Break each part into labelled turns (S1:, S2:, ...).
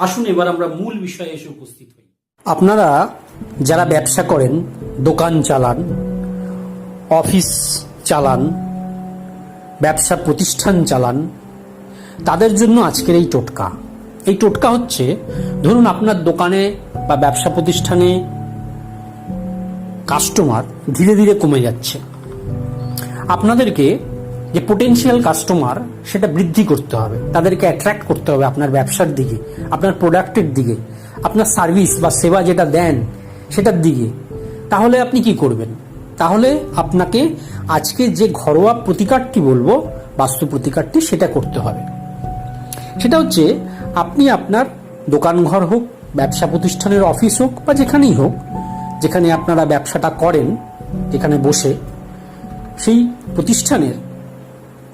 S1: আসুন এবার আমরা মূল বিষয়ে এসে উপস্থিত হই। আপনারা যারা ব্যবসা করেন, দোকান চালান, অফিস চালান, ব্যবসা প্রতিষ্ঠান চালান, তাদের জন্য আজকের এই টোটকা। এই টোটকা হচ্ছে, ধরুন আপনার দোকানে বা ব্যবসা প্রতিষ্ঠানে কাস্টমার ধীরে ধীরে কমে যাচ্ছে। আপনাদেরকে যে পোটেনশিয়াল কাস্টমার সেটা বৃদ্ধি করতে হবে। তাদেরকে অ্যাট্রাক্ট করতে হবে আপনার ব্যবসার দিকে, আপনার প্রোডাক্টের দিকে, আপনার সার্ভিস বা সেবা যেটা দেন সেটার দিকে। তাহলে আপনি কি করবেন? তাহলে আপনাকে আজকে যে ঘরোয়া প্রতিকারটি বলব, বাস্তু প্রতিকারটি, সেটা করতে হবে। সেটা হচ্ছে, আপনি আপনার দোকানঘর হোক, ব্যবসা প্রতিষ্ঠানের অফিস হোক বা যেখানেই হোক, যেখানে আপনারা ব্যবসাটা করেন, যেখানে বসে, সেই প্রতিষ্ঠানের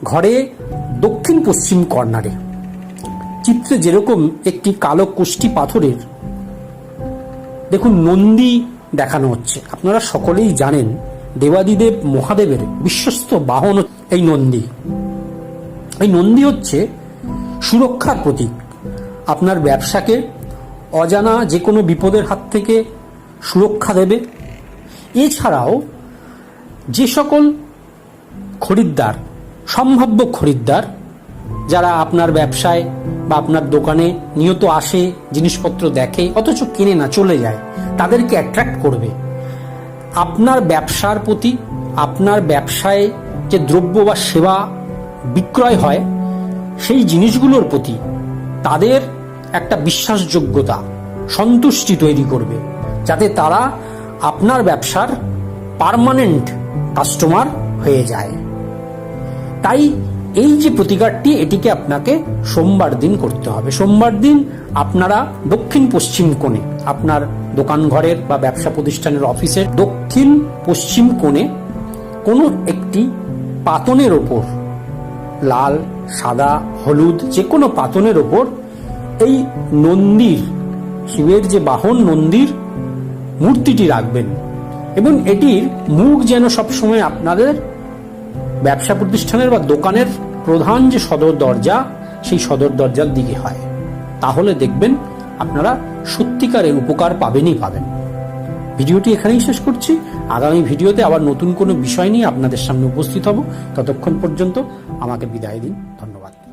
S1: ঘরে দক্ষিণ পশ্চিম কর্নারে। চিত্রে যেরকম একটি কালো কুষ্টি পাথরের, দেখুন নন্দী দেখানো হচ্ছে। আপনারা সকলেই জানেন দেবাদিদেব মহাদেবের বিশ্বস্ত বাহন এই নন্দী। এই নন্দী হচ্ছে সুরক্ষার প্রতীক। আপনার ব্যবসাকে অজানা যে কোনো বিপদের হাত থেকে সুরক্ষা দেবে। এছাড়াও যে সকল খরিদ্দার সম্ভাব্য খরিদ্দার, যারা আপনার ব্যবসায় বা আপনার দোকানে নিয়ত আসে, জিনিসপত্র দেখে, অথচ কিনে না, চলে যায়, তাদেরকে অ্যাট্রাক্ট করবে। আপনার ব্যবসার প্রতি, আপনার ব্যবসায় যে দ্রব্য বা সেবা বিক্রয় হয়, সেই জিনিসগুলোর প্রতি তাদের একটা বিশ্বাসযোগ্যতা, সন্তুষ্টি তৈরি করবে, যাতে তারা আপনার ব্যবসার পার্মানেন্ট কাস্টমার হয়ে যায়। তাই এই যে প্রতিকারটি, এটিকে আপনাকে সোমবার দিন করতে হবে। সোমবার দিন আপনারা দক্ষিণ পশ্চিম কোণে, আপনার দোকান ঘরের বা ব্যবসা প্রতিষ্ঠানের অফিসের দক্ষিণ পশ্চিম কোণে কোনো একটি পাতনের ওপর, লাল, সাদা, হলুদ, যে কোনো পাতনের ওপর এই নন্দীর, শিবের যে বাহন নন্দীর মূর্তিটি রাখবেন। এবং এটির মুখ যেন সবসময় আপনাদের ব্যবসা প্রতিষ্ঠানের বা দোকানের প্রধান যে সদর দরজা, সেই সদর দরজার দিকে হয়। তাহলে দেখবেন আপনারা সত্যিকারের উপকার পাবেনই পাবেন। ভিডিওটি এখানেই শেষ করছি। আগামী ভিডিওতে আবার নতুন কোনো বিষয় নিয়ে আপনাদের সামনে উপস্থিত হব। ততক্ষণ পর্যন্ত আমাকে বিদায় দিন। ধন্যবাদ।